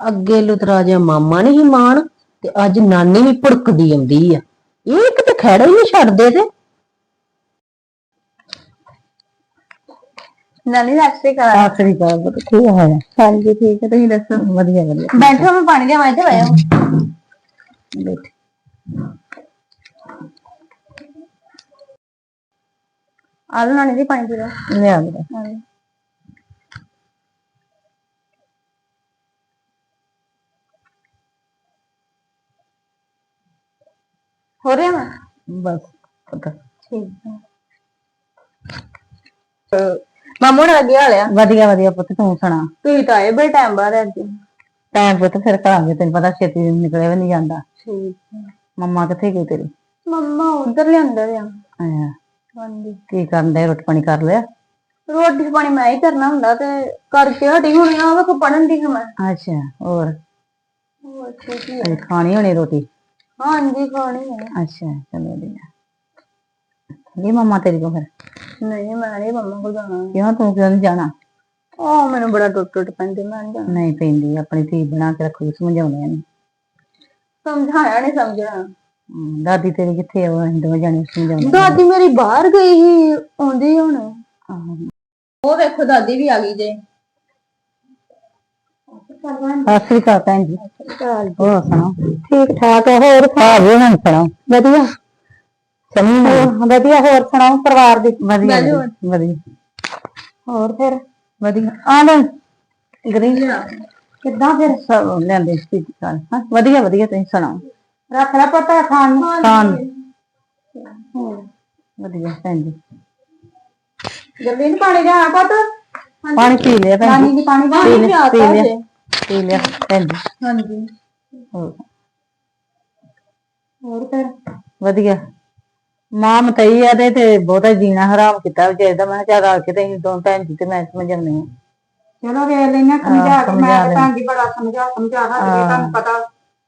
ਅੱਗੇ ਲੁਤਰਾ ਜਿਹਾ ਮਾਮਾ ਨਹੀਂ ਮਾਣ ਤੇ ਅੱਜ ਨਾਨੀ ਵੀ ਭੁੜਕਦੀ ਆਉਂਦੀ ਆ। ਇਹ ਕਿਤੇ ਖੜਾ ਹੀ ਨਹੀਂ ਛੱਡਦੇ ਤੇ। ਨਾਨੀ ਸਤਿ ਸ਼੍ਰੀ ਅਕਾਲ। ਆਖਰੀ ਗੱਲ ਬਤ ਕੀ ਹੋਇਆ ਹਾਂਜੀ ਠੀਕ ਹੈ ਤੁਸੀਂ ਦੱਸੋ? ਵਧੀਆ ਵਧੀਆ। ਬੈਠੋ ਮੈਂ ਪਾਣੀ ਲਿਆਵਾਂ ਇੱਥੇ ਬੈਠੋ ਬੈਠ। ਆ ਲਓ ਨਾਨੀ ਜੀ ਪਾਣੀ ਪੀ ਲਓ। ਲਿਆ ਮੇਰਾ ਹਾਂਜੀ। ਹੋ ਰਿਹਾ ਵਾ? ਬਸ ਪਤਾ। ਠੀਕ ਹੈ। ਮਾਮੂ ਨੇ ਲੱਗਿਆ ਲਿਆ ਵਧੀਆ ਵਧੀਆ ਪੁੱਤ ਤੂੰ ਸੁਣਾ? ਤੁਸੀਂ ਤਾਂ ਆਏ ਬੜੇ ਟਾਈਮ ਬਾਅਦ ਅੱਜ। ਟਾਈਮ ਪੁੱਤ ਫਿਰ ਕਰਾਂਗੇ ਤੈਨੂੰ ਪਤਾ ਛੇਤੀ ਨਿਕਲਿਆ ਵੀ ਨਹੀਂ ਜਾਂਦਾ। ਠੀਕ ਹੈ। ਮੰਮਾ ਕਿੱਥੇ ਗਈ ਤੇਰੀ? ਮੰਮਾ ਉਧਰ ਲਿਆਂਦਾ ਆ ਆਇਆ। ਹਾਂਜੀ। ਕੀ ਕਰਨ ਦੇ ਰੋਟੀ ਪਾਣੀ ਕਰ ਲਿਆ? ਰੋਟੀ ਪਾਣੀ ਮੈਂ ਹੀ ਕਰਨਾ ਹੁੰਦਾ ਤੇ ਕਰਕੇ ਹਟੀ ਹੋਣੀ ਆ ਕੋ ਪੜਨ ਦੀ ਮੈਂ। ਅੱਛਾ ਹੋਰ? ਹੋਰ ਠੀਕ ਹੀ ਖਾਣੀ ਹੋਣੀ ਰੋਟੀ? ਹਾਂਜੀ ਖਾਣੀ ਹੈ ਅੱਛਾ ਚਲੋ ਵਧੀਆ। ਇਹ ਮੰਮਾ ਤੇਰੀ ਕੋ ਫਿਰ? ਨਹੀਂ ਮੈਂ ਨਹੀਂ ਮੰਮਾ ਕੋਲ ਜਾਣਾ। ਕਿਉਂ ਤੂੰ ਕਿਉਂ ਨਹੀਂ ਜਾਣਾ? ਉਹ ਮੈਨੂੰ ਬੜਾ ਟੁੱਟ ਟੁੱਟ ਪੈਂਦੇ ਮੈਂ ਨਹੀਂ ਜਾਣਾ। ਨਹੀਂ ਪੈਂਦੀ ਆਪਣੀ ਧੀ ਬਣਾ ਕੇ ਰੱਖੋ ਸਮਝਾਉਣੇ ਨੇ। ਸਮਝਾਇਆ ਨਹੀਂ ਸਮਝਣਾ। ਹਮ, ਦਾਦੀ ਤੇਰੀ ਕਿੱਥੇ ਆ ਉਹ ਅਸੀਂ ਦੋਵੇਂ ਜਾਣੇ ਸਮਝਾਉਣੇ। ਦਾਦੀ ਮੇਰੀ ਬਾਹਰ ਗਈ ਸੀ ਆਉਂਦੀ ਹੁਣ। ਉਹ ਵੇਖੋ ਦਾਦੀ ਵੀ ਆ ਗਈ ਜੇ। ਸਤਿ ਸ੍ਰੀ ਅਕਾਲ ਭੈਣ ਜੀ। ਹੋਰ ਸੁਣਾਓ? ਠੀਕ ਠਾਕ ਹੈ ਹੋਰ ਸੁਣਾਓ? ਵਧੀਆ। ਸਮਝ ਵਧੀਆ ਹੋਰ ਸੁਣਾਓ? ਪਰਿਵਾਰ ਦੀ ਵਧੀਆ ਵਧੀਆ। ਵਧੀਆ, ਵਧੀਆ। ਹੋਰ ਫਿਰ? ਵਧੀਆ। ਆ ਲੈ। ਗਰੀ ਕਿੱਦਾਂ ਫਿਰ? ਸਭ ਲੈਂਦੇ ਸੀ ਹਾਂ? ਵਧੀਆ ਵਧੀਆ ਤੁਸੀਂ ਸੁਣਾਓ? ਰੱਖ ਲੈ ਪਤਾ ਖਾਣ ਨੂੰ। ਖਾਣ। ਵਧੀਆ ਭੈਣ ਜੀ। ਪਾਣੀ ਲਿਆ ਪੁੱਤ? ਪਾਣੀ ਪੀ ਲਿਆ ਭੈਣ ਜੀ। ਦੀ ਪਾਣੀ ਪੀ ਲਿਆ ਪੀ ਪਿਆਤਾ ਲਿਆ। ਜੇ ਪੀ ਲਿਆ ਭੈਣ ਜੀ। ਹਾਂਜੀ। ਹੋਰ? ਹੋਰ ਫਿਰ ਵਧੀਆ। ਮਾਂ ਮਤਈ ਆ ਤੇ ਤੇ ਬਹੁਤਾ ਜੀਣਾ ਹਰਾਮ ਕੀਤਾ ਵਿਚਾਰੇ ਦਾ ਮੈਂ ਕਿਹਾ ਚੱਲ ਰਲ ਕੇ ਤੇ ਅਸੀਂ ਦੋ ਭੈਣ ਜੀ ਤੇ ਮੈਂ ਸਮਝਾਉਂਦੇ ਹਾਂ। ਚਲੋ ਵੇਖ ਲੈਣਾ ਸਮਝਾ ਕੇ ਮੈਂ। ਤਾਂ ਜੀ ਬੜਾ ਸਮਝਾ ਸਮਝਾ ਕੇ ਤੁਹਾਨੂੰ ਪਤਾ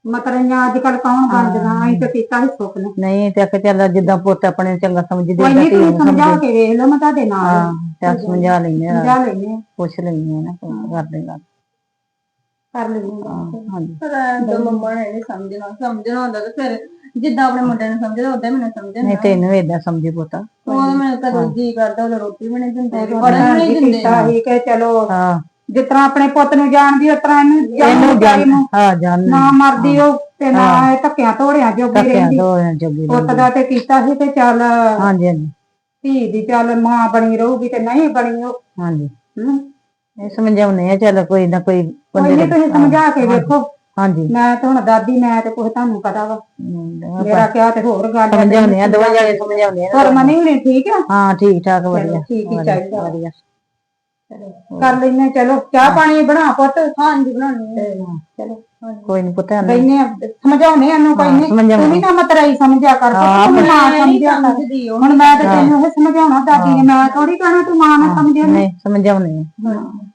ਮਤਰੀਆਂ ਅੱਜ ਕੱਲ ਕੌਣ ਬਣਦੀਆਂ ਅਸੀਂ ਤਾਂ ਕੀਤਾ ਹੀ ਸੁੱਖ ਨੇ ਨਹੀਂ ਤੇ ਆਖੇ ਚੱਲ ਜਿੱਦਾਂ ਪੁੱਤ ਆਪਣੇ ਨੂੰ ਚੰਗਾ ਸਮਝਦੇ ਕੋਈ ਨਹੀਂ ਤੁਸੀਂ ਸਮਝਾ ਸਮਝੇ ਕੇ ਵੇਖ ਲਓ ਮੈਂ ਤੁਹਾਡੇ ਨਾਲ। ਹਾਂ। ਚੱਲ ਸਮਝਾ ਲੈਂਦੇ ਆ ਸਮਝਾ ਲੈਣੇ ਪੁੱਛ ਲੈਂਦੇ ਆ ਨਾ ਕਰ ਦੇਗਾ ਕਰ ਲੈਣੇ ਹਾਂਜੀ। ਪਰ ਤਾਂ ਮੰਮਾ ਨੇ ਨਹੀਂ ਸਮਝਣਾ। ਸਮਝਣਾ ਹੁੰਦਾ ਤੇ ਫਿਰ ਜਿੱਦਾਂ ਆਪਣੇ ਮੁੰਡੇ ਨੂੰ ਸਮਝਦਾ ਉਦਾਂ ਹੀ ਮੈਨੂੰ ਸਮਝਣਾ ਨਹੀਂ ਤੈਨੂੰ ਏਦਾਂ ਸਮਝੇ ਪੁੱਤ। ਉਹ ਮੈਨੂੰ ਕਦੋਂ ਜੀ ਕਰਦਾ ਉਦੋਂ ਰੋਟੀ ਵੀ ਨਹੀਂ ਦਿੰਦੇ ਪੜਨ ਨਹੀਂ ਦਿੰਦੇ। ਕੀਤਾ ਸੀ ਕਿ ਚਲੋ। ਹਾਂ। ਜਿਸ ਤਰ੍ਹਾਂ ਆਪਣੇ ਪੁੱਤ ਨੂੰ ਜਾਣਦੀ ਉਸ ਤਰ੍ਹਾਂ ਇਹਨੂੰ ਇਹਨੂੰ ਜਾਣ ਜਾਣ ਹਾਂ ਜਾਣ ਨਾ ਮਰਦੀ ਉਹ ਤੇ ਨਾ ਇਹ ਧੱਕਿਆਂ ਤੋੜਿਆਂ ਜੋਗੀ ਤੱਕਿਆ ਰਹਿੰਦੀ। ਦੋ ਜੋਗੀ ਪੁੱਤ ਦਾ ਤੇ ਕੀਤਾ ਸੀ ਤੇ ਚੱਲ ਹਾਂਜੀ ਹਾਂਜੀ। ਧੀ ਦੀ ਚੱਲ ਮਾਂ ਬਣੀ ਰਹੂਗੀ ਤੇ ਨਹੀਂ ਬਣੀ ਉਹ। ਹਾਂਜੀ। ਹਮ। ਇਹ ਸਮਝਾਉਨੇ ਆ ਚੱਲ ਕੋਈ ਨਾ ਕੋਈ ਕੋਈ ਬੰਦੇ ਨਹੀਂ ਤੁਸੀਂ ਸਮਝਾ ਕੇ ਵੇਖੋ। ਹਾਂਜੀ। ਮੈਂ ਤਾਂ ਹੁਣ ਦਾਦੀ ਮੈਂ ਤੇ ਕੁਝ ਤੁਹਾਨੂੰ ਪਤਾ ਵਾ। ਮੇਰਾ ਕਿਹਾ ਤੇ ਹੋਰ ਗੱਲ ਸਮਝਾਉਨੇ ਆ ਦੋਵੇਂ ਜਾਣੇ ਸਮਝਾਉਨੇ ਆ ਹੋਰ ਮਨੀ ਹੁਣੀ ਠੀਕ ਆ? ਹਾਂ ਠੀਕ ਠਾਕ ਵਧੀਆ। ਠੀਕ ਹੀ ਚਾਹੀਦਾ। ਵਧੀਆ। ਕਰ ਲੈਨੇ ਚਲੋ। ਚਾਹ ਪਾਣੀ ਬਣਾ ਪੁੱਤ। ਹਾਂਜੀ ਬਣਾਉਣੀ ਹੈ। ਚਲੋ। ਕੋਈ ਨਹੀਂ ਪੁੱਤ ਬੈਨੇ ਸਮਝਾਉਨੇ ਇਹਨੂੰ ਕੋਈ ਨਹੀਂ ਸਮਝਾਉਣੇ। ਤੂੰ ਵੀ ਨਾ ਮਤਰਾਈ ਸਮਝਿਆ ਕਰ ਤੂੰ ਮਾਂ ਸਮਝਿਆ ਕਰ। ਸਮਝਦੀ ਉਹ ਹੁਣ ਮੈਂ ਤੇ ਤੈਨੂੰ ਇਹ ਸਮਝਾਉਣਾ ਦਾਦੀ ਨੇ ਮੈਂ ਥੋੜੀ ਕਹਿਣਾ ਤੂੰ ਮਾਂ ਨਾ। ਸਮਝੇ ਨਹੀਂ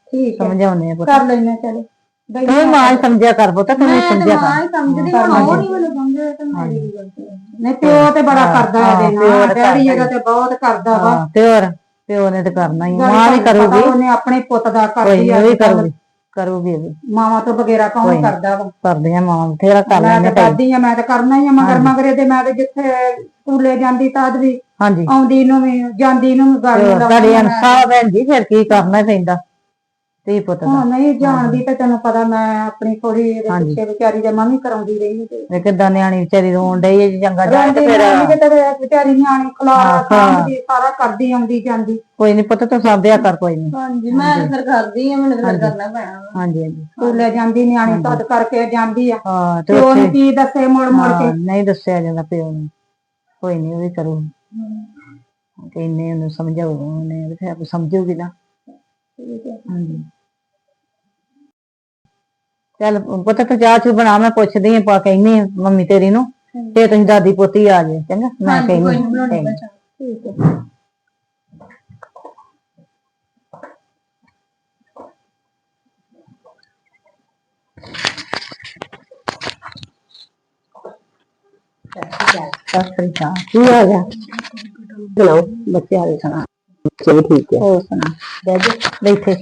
ਠੀਕ ਹੈ। ਸਮਝਾਉਨੇ ਆ ਪੁੱਤ। ਕਰ ਲੈਨੇ ਚਲੋ। ਤੂੰ ਮਾਂ ਹੀ ਸਮਝਿਆ ਕਰ ਪੁੱਤ ਤੂੰ ਸਮਝਿਆ ਕਰ। ਮਾਂ ਹੀ ਸਮਝਦੀ ਹੁਣ ਉਹ ਨਹੀਂ ਮੈਨੂੰ ਸਮਝਦਾ ਤੇ ਮੇਰੀ ਗਲਤੀ ਹੈ। ਨਹੀਂ ਪਿਓ ਤੇ ਬੜਾ ਕਰਦਾ ਹਾਂ, ਇਹਦੇ ਪਿਓ ਨਾਲ ਕਰਦਾ ਇਹਦਾ ਤੇ ਬਹੁਤ ਕਰਦਾ ਵਾ। ਹਾਂ ਤੇ ਹੋਰ ਪਿਓ ਨੇ ਤੇ ਕਰਨਾ ਹੀ ਮਾਂ ਵੀ ਕਰੂਗੀ। ਉਹਨੇ ਆਪਣੇ ਪੁੱਤ ਦਾ ਕੋਈ ਕਰਦੀ ਨਹੀਂ ਆ ਉਹ ਵੀ ਕਰੂਗੀ ਕਰੂਗੀ ਉਹ ਵੀ। ਮਾਵਾਂ ਤੋਂ ਬਗੈਰਾ ਕੌਣ ਕਰਦਾ ਵਾ? ਕਰਦੇ ਆ ਮਾਂ ਤੇਰਾ ਕਰ ਮੈਂ ਤਾਂ ਕਰਦੀ ਆ ਮੈਂ ਤਾਂ ਕਰਨਾ ਹੀ ਆ ਮਗਰ ਮਗਰ ਇਹਦੇ ਮੈਂ ਤੇ ਜਿੱਥੇ ਸਕੂਲੇ ਜਾਂਦੀ ਤਦ ਵੀ ਹਾਂਜੀ। ਆਉਂਦੀ ਨੂੰ ਵੀ ਜਾਂਦੀ ਨੂੰ ਵੀ ਗੱਲ ਨੂੰ ਤੁਹਾਡੀ ਅਨਸਾਹ ਭੈਣ ਜੀ ਫਿਰ ਕੀ ਕਰਨਾ ਪੈਂਦਾ? ਤੇ ਪੁੱਤ ਦਾ। ਹਾਂ ਨਹੀਂ ਜਾਣਦੀ ਤਾਂ ਤੈਨੂੰ ਪਤਾ ਮੈਂ ਆਪਣੀ ਕੁੜੀ ਦੇ ਹਾਂਜੀ। ਪਿੱਛੇ ਵਿਚਾਰੀ ਦੇ ਮੰਮੀ ਕਰਾਉਂਦੀ ਰਹੀ ਤੇ ਕਿੱਦਾਂ ਨਿਆਣੀ ਵਿਚਾਰੀ ਰੋਣ ਡਈ ਹੈ ਜੀ ਚੰਗਾ ਜਾਣ ਤੇ ਫਿਰ। ਰਹਿੰਦੀ ਤੇ ਤੇ ਵਿਚਾਰੀ ਨਿਆਣੀ ਖਲਾਰਾ ਹਾਂ, ਹਾਂ। ਸਾਂਭਦੀ ਸਾਰਾ ਕਰਦੀ ਆਉਂਦੀ ਜਾਂਦੀ। ਕੋਈ ਨਹੀਂ ਪੁੱਤ ਤੂੰ ਸਾਂਭਿਆ ਕਰ ਕੋਈ ਨਹੀਂ ਹਾਂਜੀ ਮੈਂ ਤਾਂ ਫਿਰ ਕਰਦੀ ਆ ਮੈਨੂੰ ਤਾਂ ਫਿਰ ਕਰਨਾ ਪੈਣਾ ਵਾ। ਹਾਂਜੀ ਹਾਂਜੀ। ਸਕੂਲੇ ਜਾਂਦੀ ਨਿਆਣੀ ਤਦ ਕਰਕੇ ਜਾਂਦੀ ਆ। ਹਾਂ ਤੇ ਤੇ ਉੱਥੇ ਉਹਨੂੰ ਕੀ ਦੱਸੇ ਮੁੜ ਮੁੜ ਕੇ? ਹਾਂ, ਨਹੀਂ ਦੱਸਿਆ ਜਾਂਦਾ ਪਿਓ ਨੂੰ। ਕੋਈ ਨਹੀਂ ਉਹ ਵੀ ਕਰੂ। ਤੇ ਇੰਨੇ ਉਹਨੂੰ ਸਮਝਾਉ ਉਹਨੇ ਫਿਰ ਆਪ ਸਮਝੂਗੀ ਨਾ ਹਾਂਜੀ। ਚੱਲ ਪੁੱਤ ਤੂੰ ਚਾਹ ਚੂ ਬਣਾ ਮੈਂ ਪੁੱਛਦੀ ਆ ਪਾ ਕਹਿੰਨੀ ਆ ਮੰਮੀ ਤੇਰੀ ਨੂੰ ਤੇ ਤੁਸੀਂ ਦਾਦੀ ਪੋਤੀ ਆ ਜਾਏ ਚੰਗਾ ਮੈਂ ਕਹਿੰਨੀ। ਠੀਕ ਹੈ ਸਤਿ ਸ੍ਰੀ ਅਕਾਲ ਕੀ ਹੋ ਗਿਆ ਸੁਣਾਓ ਬੱਚੇ ਹਾਲੇ ਸੁਣਾ। ਵੀ ਠੀਕ ਹੈ ਹੋਰ ਸੁਣਾ ਬੈਠੇ ਬੈਠੇ।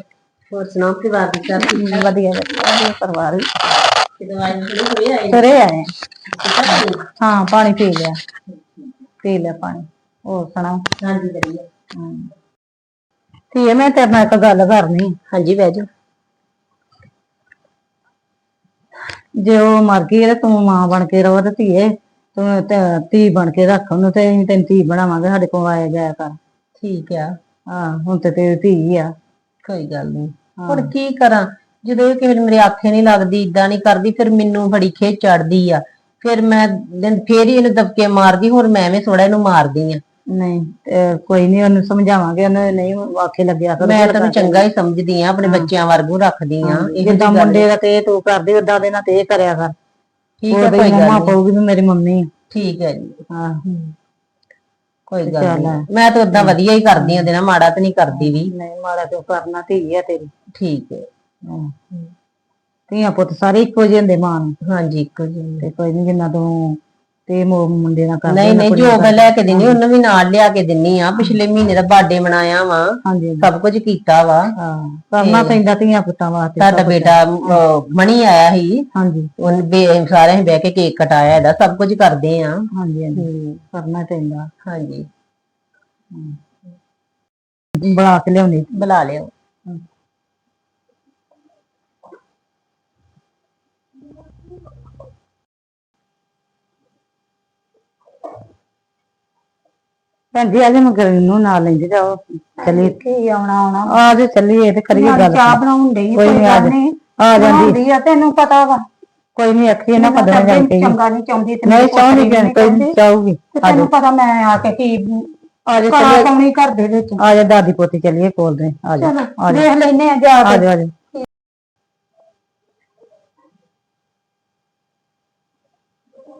ਹੋਰ ਸੁਣਾਓ ਪਰਿਵਾਰ ਦੀ ਸਭ ਠੀਕ ਵਧੀਆ ਵਧੀਆ ਵਧੀਆ ਪਰਿਵਾਰ ਵੀ ਹੋਈ ਘਰੇ ਆਏ? ਹਾਂ ਪਾਣੀ ਪੀ ਲਿਆ। ਪੀ ਲਿਆ ਪਾਣੀ। ਹੋਰ ਸੁਣਾਓ? ਹਾਂਜੀ ਵਧੀਆ। ਧੀਏ ਮੈਂ ਤੇਰੇ ਨਾਲ ਇੱਕ ਗੱਲ ਕਰਨੀ ਹਾਂਜੀ ਬਹਿ ਜਾਓ। ਜੇ ਉਹ ਮਰ ਗਈ ਹੈ ਤੇ ਤੂੰ ਮਾਂ ਬਣ ਕੇ ਰਵ ਤੇ ਧੀਏ। ਤੂੰ ਤੇ ਧੀ ਬਣ ਕੇ ਰੱਖ ਉਹਨੂੰ ਤੇ ਅਸੀਂ ਤੈਨੂੰ ਧੀ ਬਣਾਵਾਂਗੇ ਸਾਡੇ ਕੋਲ ਆਇਆ ਜਾਇਆ ਕਰ। ਠੀਕ ਆ। ਹਾਂ ਹੁਣ ਤੇ ਤੇਰੀ ਧੀ ਆ। ਕੋਈ ਗੱਲ ਨਹੀਂ ਹੁਣ ਕੀ ਕਰਾਂ? ਜਦੋਂ ਇਹ ਕਿਸੇ ਵੇਲੇ ਮੇਰੇ ਆਖੇ ਨਹੀਂ ਲੱਗਦੀ ਇਦਾਂ ਨਹੀਂ ਕਰਦੀ ਫਿਰ ਮੈਨੂੰ ਬੜੀ ਖੇਚ ਚੜਦੀ ਆ। ਫਿਰ ਮੈਂ ਦਿਨ- ਫੇਰ ਹੀ ਇਹਨੂੰ ਦਬਕੇ ਮਾਰਦੀ ਹੁਣ ਮੈਂ ਐਵੇਂ ਥੋੜਾ ਇਹਨੂੰ ਮਾਰਦੀ ਆ। ਨਹੀਂ ਤੇ ਕੋਈ ਨਹੀਂ ਉਹਨੂੰ ਸਮਝਾਵਾਂਗੇ ਉਹਨੇ ਨਹੀਂ ਆਖੇ ਲੱਗਿਆ ਕਰ ਮੈਂ ਤੈਨੂੰ ਚੰਗਾ ਹੀ ਸਮਝਦੀ ਆ ਆਪਣੇ ਬੱਚਿਆਂ ਵਰਗੂ ਰੱਖਦੀ ਆ ਜਿੱਦਾਂ ਮੁੰਡੇ ਦਾ ਤੇ ਤੂੰ ਕਰਦੀ ਓਦਾਂ ਦੇ ਨਾਲ ਤੇ ਇਹ ਕਰਿਆ ਕਰ। ਠੀਕ ਆ ਉਹਦੀ ਕੋਈ ਗੱਲ ਮੰਮਾ ਨੀ। ਪਊਗੀ ਵੀ ਮੇਰੀ ਮੰਮੀ ਆ। ਠੀਕ ਹੈ ਜੀ। ਹਾਂ। ਕੋਈ ਗੱਲ। ਨਹੀਂ। ਮੈਂ ਤਾਂ ਉਦਾਂ ਵਧੀਆ ਹੀ ਕਰਦੀ ਆ ਦੇ ਨਾਲ ਮਾੜਾ ਤਾਂ ਨਹੀਂ ਕਰਦੀ ਵੀ। ਨਹੀਂ ਮਾੜਾ ਕਿਉਂ ਕਰਨਾ ਧੀ ਆ ਤੇਰੀ। ਠੀਕ ਹੈ। ਹਾਂ। ਧੀਆਂ ਪੁੱਤ ਸਾਰੇ ਇੱਕੋ ਜਿਹੇ ਹੁੰਦੇ ਮਾਂ ਨੂੰ। ਹਾਂਜੀ ਇੱਕੋ ਜਿਹੀ ਤੇ ਕੋਈ ਨਹੀਂ ਜਿੰਨਾ ਤੂੰ ਤੇ ਮੋ- ਮੁੰਡੇ ਨਾਲ ਕਰਦਾ ਨਹੀਂ ਨਹੀਂ ਜੋ ਮੈਂ ਲੈ ਕੇ ਦਿੰਨੀ ਉਹਨੂੰ ਵੀ ਨਾਲ ਲਿਆ ਕੇ ਦਿੰਨੀ ਆ। ਪਿਛਲੇ ਮਹੀਨੇ ਦਾ ਬਰਥਡੇ ਮਨਾਇਆ ਵਾ। ਹਾਂਜੀ ਸਭ ਕੁਝ ਕੀਤਾ ਵਾ। ਹਾਂ। ਕਰਨਾ ਪੈਂਦਾ ਧੀਆਂ ਪੁੱਤਾਂ ਵਾਸਤੇ ਤੁਹਾਡਾ ਬੇਟਾ ਅਹ, ਮਣੀ ਆਇਆ ਸੀ। ਹਾਂਜੀ। ਉਹਨੇ ਬੇ- ਸਾਰਿਆਂ ਨੇ ਬਹਿ ਕੇ ਕੇਕ ਕਟਾਇਆ ਇਹਦਾ ਸਭ ਕੁਝ ਕਰਦੇ ਆ। ਹਾਂਜੀ ਹਾਂਜੀ। ਕਰਨਾ ਪੈਂਦਾ। ਹਾਂਜੀ। ਬਣਾ ਕੇ ਲਿਆਉਣੀ। ਬੁਲਾ ਲਿਓ। ਭੈਣ ਜੀ ਅੱਜ ਮਗਰ ਨੂੰ ਨਾਲ ਲੈਂਦੇ ਜਾਓ। ਚੱਲੀ ਕੀ ਆਉਣਾ ਆਉਣਾ? ਆ ਜੇ ਚੱਲੀਏ ਤੇ ਕਰੀਏ ਗੱਲ। ਚਾਹ ਬਣਾਉਣ ਡਈ ਕੋਈ ਕੋਈ ਨੀ, ਆ ਗੱਲ ਜਾ। ਨਹੀਂ। ਆ ਜਾਂਦੀ। ਆ ਤੈਨੂੰ ਪਤਾ ਵਾ। ਕੋਈ ਨਹੀਂ ਅੱਖੀ ਨਾ ਕਦਮ ਜਾ ਕੇ ਚੰਗਾ ਨਹੀਂ ਚਾਹੁੰਦੀ ਤੇ ਨਹੀਂ ਚਾਹੁੰਦੀ ਕਿ ਕੋਈ ਨਹੀਂ ਚਾਹੂਗੀ। ਤੈਨੂੰ ਪਤਾ ਮੈਂ ਆ ਕੇ ਕੀ ਆ ਜਾ ਕਲਾ ਪਾਉਣੀ ਘਰ ਦੇ ਵਿੱਚ। ਆ ਜਾ ਦਾਦੀ ਪੋਤੀ ਚੱਲੀਏ ਜਾ ਚਲੋ ਆ ਜਾ ਦੇਖ ਲੈਨੇ ਆ ਜਾ ਆ ਜਾ ਆ ਜਾ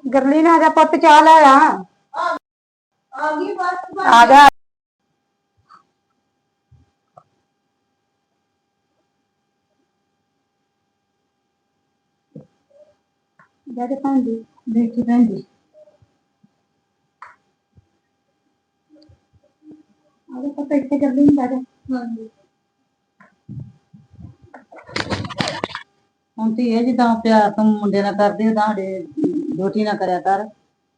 ਗਰਲੀ ਨਾਲ ਜਾ ਪੁੱਤ ਚਾਹ ਲੈ ਆ। ਆ ਜਾ ਜਾ ਕੇ ਭੈਣ ਜੀ ਦੇਖੀ ਭੈਣ ਜੀ ਆਲੇ ਪਤਾ ਇੱਥੇ ਗਰਲੀ ਨਹੀਂ ਬੈਠੇ ਹਾਂਜੀ ਹੁਣ ਤੇ ਇਹ ਜਿੱਦਾਂ ਪਿਆਰ ਤੂੰ ਮੁੰਡੇ ਨਾਲ ਕਰਦੀ ਉਦਾਂ ਸਾਡੇ ਦੋਤੀ ਨਾ ਕਰਿਆ ਕਰ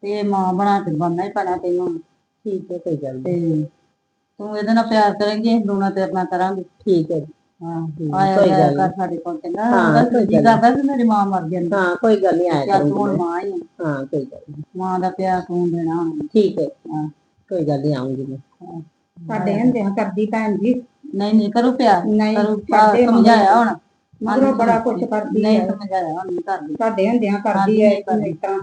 ਤੇ ਮਾਂ ਬਣਾ ਕੇ ਬਣਨਾ ਹੀ ਪੈਣਾ ਤੈਨੂੰ। ਠੀਕ ਹੈ ਕੋਈ ਗੱਲ ਨੀ। ਤੇ ਤੂੰ ਇਹਦੇ ਨਾਲ ਪਿਆਰ ਕਰੇਂਗੀ ਦੋਨਾਂ ਤੇਰੇ ਨਾਲ ਕਰਾਂਗੇ ਠੀਕ ਹੈ ਜੀ। ਹਾਂ ਕੋਈ ਆਇਆ ਗੱਲ ਜਾਇਆ ਨੀ। ਕਰ ਸਾਡੇ ਕੋਲ ਚੰਗਾ ਹਾਂ, ਬਸ ਕੋਈ ਜੀ ਗੱਲ ਕਰਦਾ ਵੀ ਮੇਰੀ ਮਾਂ ਮਰ ਜਾਂਦੀ ਹਾਂ ਕੋਈ ਗੱਲ ਨਹੀਂ ਆਇਆ ਚੱਲ ਤੂੰ ਹੁਣ ਕਰੂੰਗੀ ਮਾਂ ਹੀ ਆ। ਮੈਂ। ਹਾਂ ਕੋਈ ਗੱਲ ਨੀ। ਮਾਂ ਦਾ ਪਿਆਰ ਤੂੰ ਦੇਣਾ ਹੁਣ। ਠੀਕ ਹੈ ਹਾਂ। ਕੋਈ ਗੱਲ ਨਹੀਂ ਆਉਂਗੀ ਮੈਂ ਸਾਡੇ ਹੁੰਦਿਆਂ ਕਰਦੀ ਭੈਣ ਜੀ ਨਹੀਂ ਨਹੀਂ ਕਰੋ ਪਿਆਰ ਨਹੀਂ ਕਰੋ ਕਰਦੇ ਸਮਝਾਇਆ ਹੁਣ ਮਗਰੋਂ ਬੜਾ ਕੁਛ ਕਰਦੀ ਨਹੀਂ ਹੈ ਸਮਝਾਇਆ ਹੁਣ ਨਹੀਂ ਕਰਦੀ ਸਾਡੇ ਹੁੰਦਿਆਂ ਕਰਦੀ ਹੈ ਇਸ ਤਰ੍ਹਾਂ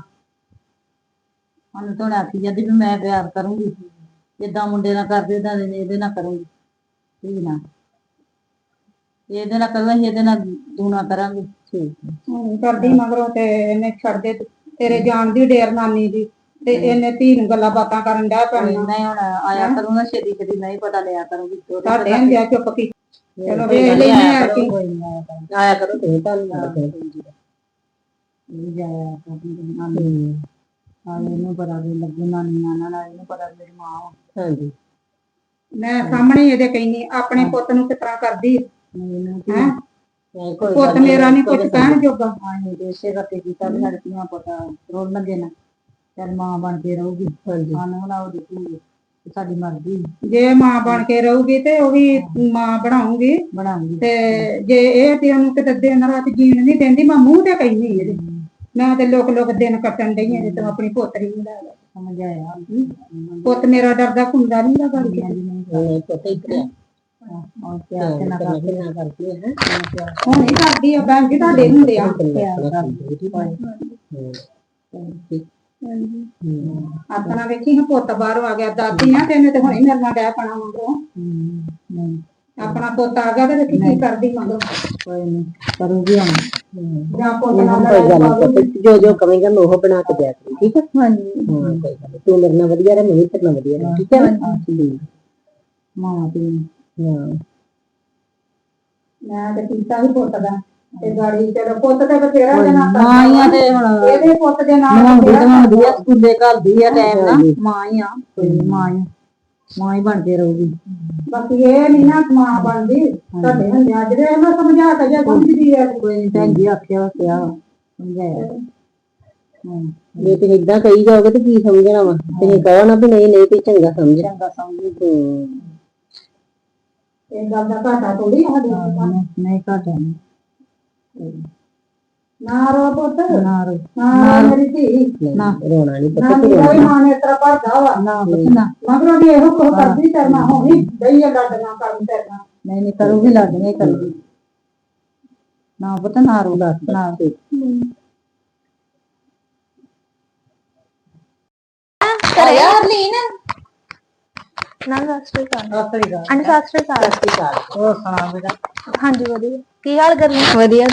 ਹੁਣ ਤੋਂ ਆਖੀ ਜਾਂਦੀ ਵੀ ਮੈਂ ਪਿਆਰ ਕਰੂੰਗੀ। ਜਿੱਦਾਂ ਮੁੰਡੇ ਨਾਲ ਕਰਦੀ ਦੇ ਇਹਦੇ ਨਾਲ ਕਰੂੰਗੀ। ਠੀਕ ਨਾ? ਇਹਦੇ ਨਾਲ ਕਰਾਂਗੇ ਇਹਦੇ ਨਾਲ ਦੂਣਾ ਕਰਾਂਗੇ। ਠੀਕ ਹੁਣ ਕਰਦੀ ਮਗਰੋਂ ਤੇ ਇਹਨੇ ਛੱਡ ਦੇ ਤੇਰੇ ਜਾਣ ਦੀ ਡੇਰ ਨਾਨੀ ਦੀ। ਤੇ ਇਹਨੇ ਧੀ ਨੂੰ ਗੱਲਾਂ ਬਾਤਾਂ ਕਰਨ ਕੋਈ ਪੈਣਾ। ਨਹੀਂ ਹੁਣ ਆਇਆ ਕਰੂੰਗਾ ਛੇਤੀ ਛੇਤੀ ਨਹੀਂ ਪਤਾ ਲਿਆ ਕਰੂੰਗੀ। ਸਾਡੇ ਹੁੰਦਿਆਂ ਚੁੱਪ ਕੀ? ਚਲੋ ਵੇਖ ਲੈਨੇ ਆਇਆ ਆ ਕਰੋ, ਕਿ ਆਇਆ ਤੁਸੀਂ ਤਾਂ ਨਹੀਂ ਆਇਆ ਕਰੂੰਗੀ ਨਾਨੀ ਆ ਇਹਨੂੰ ਪਤਾ ਵੀ ਲੱਗੂ ਨਾਨੀ ਨਾਨਾ ਨਾਲ ਇਹਨੂੰ ਪਤਾ ਵੀ ਮੇਰੀ ਮਾਂ ਵਾ। ਹਾਂਜੀ ਮੈਂ ਸਾਹਮਣੇ ਇਹਦੇ ਕਹਿੰਦੀ ਆਪਣੇ ਪੁੱਤ ਨੂੰ ਕਿਸ ਤਰ੍ਹਾਂ ਕਰਦੀ ਨਹੀਂ ਇਹਨੂੰ ਹੈ? ਨਹੀਂ, ਕੋਈ ਪੁੱਤ ਗੱਲ ਨੀ, ਮੇਰਾ ਨਹੀਂ ਕੋਈ ਕੁਝ ਕਹਿਣ ਜੋਗਾ। ਆਏ ਤੇ ਇਸੇ ਕਰਕੇ ਕੀਤਾ ਵੀ ਸਾਡੇ ਧੀਆਂ ਪਤਾ ਰੋਣ ਲੱਗੇ ਨਾ। ਚੱਲ ਮਾਂ ਬਣ ਕੇ ਰਹੂਗੀ ਹਾਂਜੀ ਸਾਨੂੰ ਉਹ ਸਾਡੀ ਮਰਜ਼ੀ ਜੇ ਮਾਂ ਬਣ ਕੇ ਰਹੂਗੀ ਤੇ ਉਹ ਵੀ ਮਾਂ ਬਣਾਉਂਗੀ ਬਣਾਉਂਗੀ ਤੇ ਜੇ ਇਹ ਤੇ ਉਹਨੂੰ ਕਿਤੇ ਦਿਨ ਰਾਤ ਜੀਣ ਨਹੀਂ ਦਿੰਦੀ ਮੈਂ ਮੂੰਹ ਤੇ ਕਹਿੰਦੀ ਇਹਦੇ। ਮੈਂ ਤੇ ਲੋਕ ਲੋਕ ਦਿਨ ਕੱਟਣ ਡਈ ਹਾਂ ਜਿੱਦਾਂ ਆਪਣੀ ਪੋਤਰੀ ਨੂੰ ਲੈ ਲੈ ਸਮਝ ਆਇਆ। ਪੁੱਤ ਮੇਰਾ ਡਰਦਾ ਖੁੰਦਾ ਨਹੀਂ ਦਾ ਗੜੀ ਨਹੀਂ ਪਤਾ ਹੀ। ਤੇ ਨਾ ਹੁਣ ਹੀ ਕਰਦੀ ਆ ਭੈਣ ਜੀ ਤੁਹਾਡੇ ਹੁੰਦੇ ਆ। ਆਪਣਾ ਵੇਖੀ ਹਾਂ ਪੁੱਤ ਬਾਹਰੋਂ ਆ ਗਿਆ। ਦਾਦੀ ਆ ਤੈਨੂੰ ਤੇ ਹੁਣੇ ਮੇਰੇ ਨਾਲ ਡੈ ਪਣਾ ਮੰਗੋ ਆਪਣਾ ਪੁੱਤ ਆ ਗਿਆ ਤੇ ਕੀ ਕਰਦੀ ਮੰਗੋ ਕੋਈ ਨਹੀਂ ਕਰੂਗੀ ਹੁਣ। ਜਾਂ ਪੁੱਤ ਨਾਲ ਕੋਈ ਗੱਲ ਨਹੀਂ ਜੋ ਜੋ ਕਵੇਂਗਾ ਮੈਂ ਉਹ ਬਣਾ ਕੇ ਦਿਆ ਕਰੂ ਠੀਕ ਹੈ ਹਾਂ ਕੋਈ ਗੱਲ। ਤੂੰ ਮੇਰੇ ਨਾਲ ਵਧੀਆ ਰਹਿ ਮੈਂ ਵੀ ਤੇਰੇ ਨਾਲ ਵਧੀਆ ਰਹਿ ਠੀਕ ਹੈ ਮਾਂ ਤੇ ਹਾਂ। ਮੈਂ ਤੇ ਕੀਤਾ ਵੀ ਪੁੱਤ ਦਾ। ਤੇ ਗਾੜੀ ਚਲੋ ਪੁੱਤ ਤੇ ਬਥੇਰਾ ਜਨਾ ਮਾਈਆਂ ਤੇ ਹੁਣ। ਇਹਦੇ ਪੁੱਤ ਦੇ ਨਾਲ ਨਹਾਉਂਦੀ ਬਥੇਰਾ ਧਵਾਉਂਦੀ ਆ ਸਕੂਲੇ ਘਲਦੀ ਆ ਟਾਈਮ ਨਾਲ। ਮਾਂ ਹੀ ਆ। ਕੋਈ ਨੀ, ਮਾਂ ਹੀ ਆ। ਮਾਂ ਹੀ ਬਣਦੀ ਰਹੂਗੀ। ਬਾਕੀ ਇਹ ਨਹੀਂ ਨਾ ਮਾਂ ਬਣਦੀ ਤੁਹਾਡੇ ਹੁੰਦੇ ਅੱਜ ਦੇ ਮੈਂ ਸਮਝਾ ਕੇ ਜੇ ਸਮਝਦੀ ਹੈ ਕੋਈ ਨਹੀਂ ਭੈਣ ਜੀ ਆਖਿਆ ਕਿਹਾ ਸਮਝਾਇਆ ਜੇ ਤੁਸੀਂ ਇਦਾਂ ਕਹੀ ਜਾਓਗੇ ਤੇ ਕੀ ਸਮਝਣਾ ਵਾ? ਤੁਸੀਂ ਕਹੋ ਨਾ ਵੀ ਨਹੀਂ ਨਹੀਂ ਤੁਸੀਂ ਚੰਗਾ ਸਮਝ। ਚੰਗਾ ਸਮਝੀ। ਹੂੰ। ਇਹ ਗੱਲ ਦਾ ਘਾਟਾ ਥੋੜੀ ਆ ਨਹੀਂ ਘਟਿਆ ਨਾ। ਰੋ ਪੁੱਤ ਨਾ ਰੋ ਨਾ ਮੇਰੀ ਧੀ ਨਾ ਰੋਣਾ ਨਹੀਂ ਨਾ ਮੇਰੀ ਮਾਂ ਨੇ ਤੇਰਾ ਭਰਦਾ ਵਾ ਨਾ ਪੁੱਤ ਨਾ ਮਗਰੋਂ ਦੀ ਇਹੋ ਕੋ ਕਰਦੀ ਕਰਨਾ ਹੋਣੀ ਦਈਆ ਲੱਡਣਾ ਕਰਨ ਕਰਨਾ ਨਹੀਂ ਨਹੀਂ ਕਰੂਗੀ ਲੱਗ ਨਹੀਂ ਕਰੂਗੀ ਨਾ ਪੁੱਤ ਨਾ ਰੋ ਨਾ ਘਰੇ ਹਰਲੀਨ ਨਾ ਸਤਿ ਸ਼੍ਰੀ ਅਕਾਲ ਆਖਰੀ ਗੱਲ ਆਂਟੀ ਸਤਿ ਸ਼੍ਰੀ ਅਕਾਲ ਹੋਰ ਸੁਣਾ ਬੇਟਾ ਹਾਂਜੀ ਵਧੀਆ ਕੀ ਹਾਲ ਕਰਨੀ ਵਧੀਆ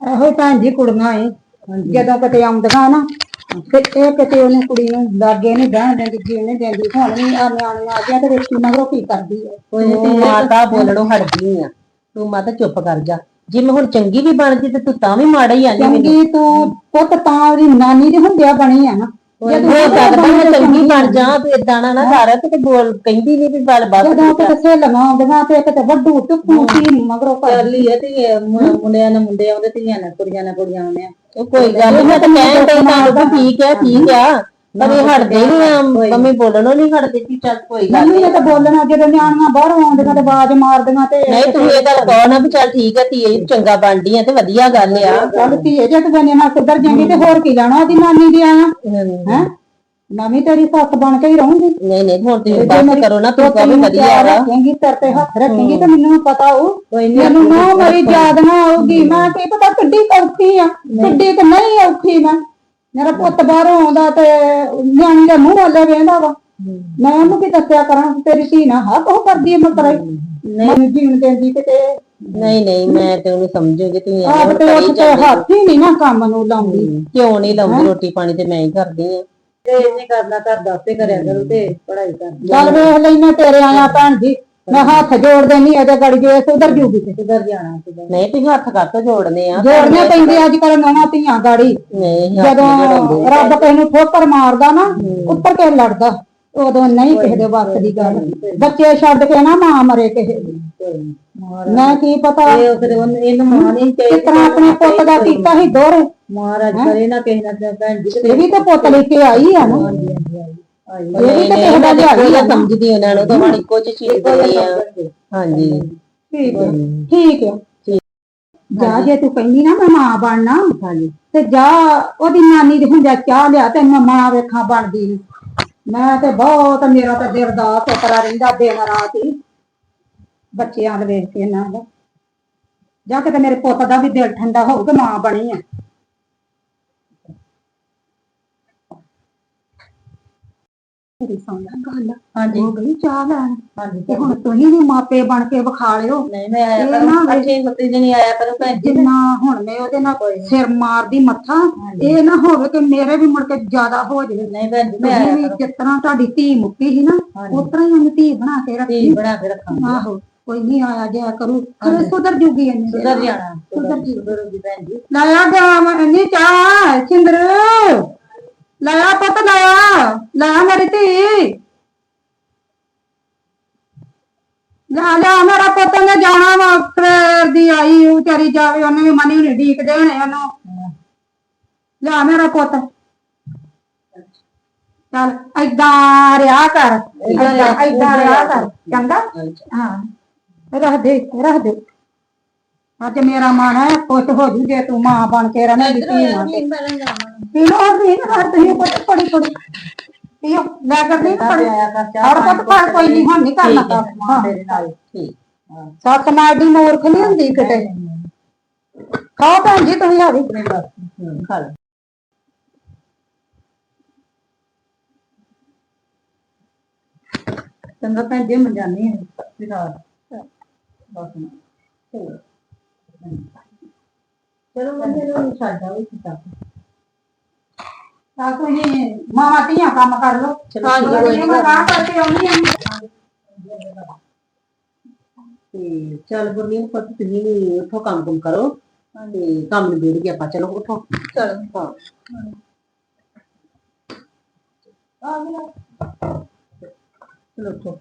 ਇਹੋ ਭੈਣ ਜੀ ਕੁੜੀਆਂ ਏ। ਜਦੋਂ ਕਿਤੇ ਆਉਂਦੀਆਂ ਨਾ ਤੇ ਇਹ ਕਿਤੇ ਉਹਨੂੰ ਕੁੜੀ ਨੂੰ ਲਾਗੇ ਨਹੀਂ ਬਹਿਣ ਦਿੰਦੀ ਜੀਣ ਨਹੀਂ ਦਿੰਦੀ ਹੁਣ ਵੀ ਆ ਨਿਆਣੀਆਂ ਆ ਗਿਆ ਤੇ ਵੇਖੀ ਮਗਰੋਂ ਕੀ ਕਰਦੀ ਹੈ ਤੂੰ ਮਾਤਾ ਬੋਲਣੋਂ ਹਟਦੀ ਆ। ਤੂੰ ਮਾਤਾ ਚੁੱਪ ਕਰ ਜਾ। ਜੇ ਮੈਂ ਹੁਣ ਚੰਗੀ ਵੀ ਬਣਦੀ ਤੇ ਤੂੰ ਤਾਂ ਵੀ ਮਾੜਾ ਹੀ ਆਂਦੀ ਮੈਨੂੰ। ਚੰਗੀ ਤੂੰ ਪੁੱਤ ਤਾਂ ਉਹਦੀ ਨਾਨੀ ਦੇ ਹੁੰਦਿਆ ਬਣੀ ਆ ਨਾ। ਹੋ ਸਕਦਾ ਮੈਂ ਚੰਗੀ ਬਣ ਜਾ ਤੂੰ ਏਦਾਂ ਨਾ ਨਾ ਕਰ ਤੇ ਬੋਲ ਕਹਿੰਦੀ ਨਹੀਂ ਵੀ ਗੱਲ ਬਸ ਜਦੋਂ ਕਿਤੇ ਸਹੇਲੀਆਂ ਆਉਂਦੀਆਂ ਤੇ ਕਿਤੇ ਵੱਡੂ ਟੁੱਕੂ ਕੀ ਮਗਰੋਂ ਕਰਦੀ ਚੱਲੀ ਹੈ ਤੇ ਮੁੰਡਿਆਂ ਨਾਲ ਮੁੰਡੇ ਆਉਂਦੇ ਧੀਆਂ ਨਾਲ ਕੁੜੀਆਂ ਨਾਲ ਕੁੜੀਆਂ ਆਉਂਦੀਆਂ। ਉਹ ਕੋਈ ਗੱਲ ਨੀ ਮੈਂ ਤਾਂ ਕਹਿਣ ਤੇ ਤੁਹਾਨੂੰ ਵੀ ਠੀਕ ਹੈ ਠੀਕ ਆ। ਇਹ ਹਟਦੇ ਨਹੀਂ ਆ। ਮੰਮੀ ਬੋਲਣੋਂ ਨਹੀਂ ਹਟਦੇ ਕਿ ਚੱਲ ਕੋਈ ਗੱਲ ਮੰਮੀ ਨੀ ਤਾਂ ਬੋਲਣਾ ਜਦੋਂ ਨਿਆਣੀਆਂ ਬਾਹਰੋਂ ਆਉਂਦੀਆਂ ਤੇ ਆਵਾਜ਼ ਮਾਰਦੀਆਂ ਤੇ ਨਹੀਂ ਤੂੰ ਇਹ ਗੱਲ ਕਹੋ ਨਾ ਵੀ ਚੱਲ ਠੀਕ ਹੈ ਧੀਏ ਚੰਗਾ ਬਣਦੀ ਆ ਤੇ ਵਧੀਆ ਗੱਲ ਆ। ਚੱਲ ਧੀਏ ਜੇ ਤੂੰ ਬਣੇ ਨਾਲ ਕਿੱਧਰ ਜਾਏਂਗੀ ਤੇ ਹੋਰ ਕੀ ਲੈਣਾ ਉਹਦੀ ਨਾਨੀ ਦੀ ਆਇਆ ਹੈ? ਨਵੀਂ ਤੇਰੀ ਸੱਸ ਬਣ ਕੇ ਹੀ ਰਹੂੰਗੀ। ਨਹੀਂ ਨਹੀਂ ਹੁਣ ਤੁਸੀਂ ਬਸ ਕਰੋ ਨਾ ਤੂੰ ਕਹੋ ਵੀ ਵਧੀਆ ਵਾ। ਰੱਖੇਂਗੀ ਸਿਰ ਤੇ ਹੱਥ ਰੱਖੇਂਗੀ ਤੇ ਮੈਨੂੰ ਪਤਾ ਉਹ ਮੈਨੂੰ ਨਾ ਮੇਰੀ ਯਾਦ ਨਾ ਆਊਗੀ। ਮੈਂ ਕੀ ਪਤਾ ਕਿੱਡੀ ਔਖੀ ਆ। ਕਿੱਡੀ ਕਿ ਨਹੀਂ ਔਖੀ ਮੈਂ। ਮੇਰਾ ਪੁੱਤ ਬਾਹਰੋਂ ਆਉਂਦਾ ਤੇ ਨਿਆਣੀ ਦੇ ਮੂੰਹ ਵੱਲੇ ਵੇਂਦਾ ਵਾ। ਮੈਂ ਉਹਨੂੰ ਕੀ ਦੱਸਿਆ ਕਰਾਂ? ਤੇਰੀ ਧੀ ਨਾ ਹਾਂ ਉਹ ਕਰਦੀ ਹੈ। ਮੈਂ ਕਰਾਈ ਨਹੀਂ। ਜੀਣ ਦਿੰਦੀ ਕਿਤੇ। ਨਹੀਂ ਨਹੀਂ ਮੈਂ ਤੇ ਉਹਨੂੰ ਸਮਝੂਗੀ ਤੁਸੀਂ ਆਪ ਤੇ ਉੱਠ ਕੇ ਹੱਥ ਹੀ ਨਹੀਂ ਨਾ ਕੰਮ ਨੂੰ ਲਾਉਂਦੀ। ਕਿਉਂ ਨਹੀਂ ਲਾਉਂਦੀ ਰੋਟੀ ਪਾਣੀ ਤੇ ਮੈਂ ਹੀ ਕਰਦੀ ਆ। ਤੇ ਇਹਨੇ ਕਰਨਾ ਘਰ ਦਾ ਆਪੇ ਕਰਿਆ ਕਰੂ ਤੇ ਪੜਾਈ ਕਰ ਚੱਲ ਵੇਖ ਮੈਂ ਤੇਰੇ ਆਇਆ ਭੈਣ ਜੀ ਮੈਂ ਹੱਥ ਜੋੜ ਦੇਣੀ ਇਹਦੇ ਗੜ ਗਏ ਸੁਧਰ ਜੂਗੀ ਤੇ। ਕਿੱਧਰ ਜਾਣਾ ਨਹੀਂ ਤੁਸੀਂ ਹੱਥ ਕੱਟ ਜੋੜਨੇ ਆ। ਜੋੜਨੇ ਪੈਂਦੇ ਅੱਜ ਕੱਲ ਨਵਾਂ ਧੀਆਂ ਗਾੜੀ। ਨਹੀਂ ਜਦੋਂ ਨੀ ਰੱਬ ਕਿਸੇ ਨੂੰ ਠੋਕਰ ਮਾਰਦਾ ਨਾ ਉੱਪਰ ਕੇ ਲੜਦਾ। ਉਦੋਂ ਨਹੀਂ ਕਿਸੇ ਦੇ ਵੱਸ ਦੀ ਗੱਲ। ਬੱਚੇ ਛੱਡ ਕੇ ਨਾ ਮਾਂ ਮਰੇ ਕਿਸੇ ਦੀ। ਮੈਂ ਕੀ ਪਤਾ? ਇਹ ਫਿਰ ਉਹਨੇ ਇਹਨੂੰ ਮਾਂ ਨਹੀਂ ਚਾਹੀਦੀ ਤਰ੍ਹਾਂ ਆਪਣੇ ਪੁੱਤ ਦਾ ਕੀਤਾ ਸੀ ਦੋਰੇ? ਮਹਾਰਾਜ ਕਰੇ ਨਾ ਕਿਸੇ ਨਾਲ ਤੇ ਭੈਣ ਜੀ ਇਹ ਵੀ ਤਾਂ ਪੁੱਤ ਲੈ ਕੇ ਆਈ ਆ ਨਾ। ਇਹ ਵੀ ਤਾਂ ਕਿਸੇ ਦਾ ਕੋਈ ਆ ਨਾ। ਸਮਝਦੀ ਉਹਨਾਂ ਨੂੰ ਤਾਂ ਇੱਕੋ ਜਿਹੀ ਚੀਜ਼ ਦੇ ਆ। ਹਾਂਜੀ। ਠੀਕ ਹੈ ਠੀਕ ਹੈ ਜਾ ਜੇ ਤੂੰ ਕਹਿੰਦੀ ਨਾ ਮੈਂ ਮਾਂ ਬਣਨਾ ਹਾਂਜੀ। ਤੇ ਜਾ ਉਹਦੀ ਨਾਨੀ ਦੇ ਹੁੰਦਿਆ ਚਾਹ ਲਿਆ ਤੇ ਮੈਂ ਮਾਂ ਵੇਖਾਂ ਬਣਦੀ ਨੂੰ। ਮੈਂ ਤੇ ਬਹੁਤ ਮੇਰਾ ਤਾਂ ਦਿਲ ਦਾ ਫਕਰਾ ਰਹਿੰਦਾ ਦਿਨ ਰਾਤ ਹੀ। ਬੱਚਿਆਂ ਦੇ ਵੇਖ ਕੇ ਇਹਨਾਂ ਦਾ। ਜਾ ਕੇ ਤੇ ਮੇਰੇ ਪੁੱਤ ਦਾ ਵੀ ਦਿਲ ਠੰਡਾ ਹੋਊਗਾ ਮਾਂ ਬਣੀ ਆ। ਮੇਰੀ ਸੁਣਨਾ ਗੱਲ ਹਾਂਜੀ। ਹੋ ਗਈ ਚਾਹ ਲੈਣ। ਹਾਂਜੀ ਤੇ ਹੁਣ ਤੁਸੀਂ ਵੀ ਮਾਪੇ ਬਣ ਕੇ ਵਿਖਾ ਲਿਓ। ਨਹੀਂ ਮੈਂ ਆਇਆ ਨਾ ਅੱਛੇ ਮੱਤੇ ਜਣੀ ਆਇਆ ਕਰੂੰ ਭੈਣ ਜੀ। ਜਿੰਨਾ ਹੁਣ ਮੈਂ ਉਹਦੇ ਨਾਲ ਸਿਰ ਮਾਰਦੀ ਮੱਥਾ ਇਹ ਨਾ ਹੋਵੇ ਕਿ ਮੇਰੇ ਵੀ ਮੁੜ ਕੇ ਜ਼ਿਆਦਾ ਹੋ ਜਾਵੇ। ਨਹੀਂ ਭੈਣ ਜੀ ਮੈਂ ਆਇਆ ਜਿਸ ਤਰ੍ਹਾਂ ਤੁਹਾਡੀ ਧੀ ਮੁੱਕੀ ਸੀ ਨਾ ਉਸ ਤਰ੍ਹਾਂ ਹੀ ਉਹਨੂੰ ਧੀ ਬਣਾ ਕੇ ਰੱਖੀ। ਧੀ ਬਣਾ ਕੇ ਰੱਖਾਂਗੇ। ਆਹੋ ਕੋਈ ਨਹੀਂ ਆਇਆ ਜਾਇਆ ਕਰੂ। ਫਿਰ ਸੁਧਰ ਜੂਗੀ ਇਹਨੇ। ਸੁਧਰ ਜਾਣਾ। ਸੁਧਰ ਜੂ ਸੁਧਰੂਗੀ ਭੈਣ ਜੀ। ਲਾਇਆ ਗਾਮ ਇੰਨੀ ਚਾਹ ਸਿੰਦਰ। ਲਾਇਆ ਪੁੱਤ ਲਾਇਆ ਲਾਇਆ ਮੇਰੀ ਧੀ ਲਾ ਲਿਆ ਮੇਰਾ ਪੁੱਤ ਨੇ ਜਾਣਾ ਵਾ ਸਵੇਰ ਦੀ ਆਈ ਉਹ ਵਿਚਾਰੀ ਜਾਵੇ ਉਹਨੇ ਵੀ ਮਨੀ ਨਹੀਂ ਢੀਕ ਦੇਣੇ ਉਹਨੂੰ ਲਿਆ ਮੇਰਾ ਪੁੱਤ ਚੱਲ ਏਦਾਂ ਰਿਹਾ ਕਰ ਏਦਾਂ ਏਦਾਂ ਰਿਹਾ ਕਰ ਚੰਗਾ ਹਾਂ ਰੱਖ ਦੇ ਰੱਖ ਦੇ ਅੱਜ ਮੇਰਾ ਮਨ ਹੈ ਖੁਸ਼ ਹੋ ਜੂ ਜੇ ਤੂੰ ਮਾਂ ਬਣ ਕੇ ਰਹੇਂਗੀ ਧੀ ਨਾਲ ਤੇ ਪੀ ਲੋ ਵੀ ਹਰ ਤੁਸੀਂ ਪੁੱਤ ਪੜੀ ਪੜੀ। ਪੀਓ ਲੈ ਕਰ ਨਹੀਂ ਪੜੀ। ਹਰ ਪੁੱਤ ਪਰ ਕੋਈ ਨਹੀਂ ਹੁਣ ਨਹੀਂ ਕਰਨਾ ਹਾਂ ਮੇਰੇ ਨਾਲ ਠੀਕ। ਸੱਤ ਦੀ ਮੂਰਖ ਨਹੀਂ ਹੁੰਦੀ ਕਿਤੇ। ਖਾਓ ਭੈਣ ਜੀ ਤੁਸੀਂ ਹਾਰੀ ਖਾ ਲਓ। ਚੰਗਾ ਭੈਣ ਜੀ ਮੈਂ ਜਾਣੀ ਹਾਂ। ਫਿਲਹਾਲ ਬਸ। ਚਲੋ ਮੰਮੀ ਨੂੰ ਛੱਡ ਇੱਥੇ ਤੱਕ। ਤਾਂ ਤੁਸੀਂ ਮਾਂ ਧੀਆਂ ਕੰਮ ਕਰ ਲਓ। ਹਾਂ ਜੀ, ਕੋਈ ਨੀ। ਮੈਂ ਰਾਹ ਕਰਕੇ ਆਉਣੀ ਆ। ਤੇ ਚੱਲ ਗੁਰਲੀਨ ਪੁੱਤ ਤੁਸੀਂ ਵੀ ਉੱਥੋਂ ਕੰਮ ਕੁਮ ਕਰੋ। ਤੇ ਕੰਮ ਨਿਬੇੜ ਗਿਆ ਆਪਾਂ ਚਲੋ ਉੱਠੋ। ਚਲੋ। ਹਾਂ। ਚਲੋ ਉੱਠੋ।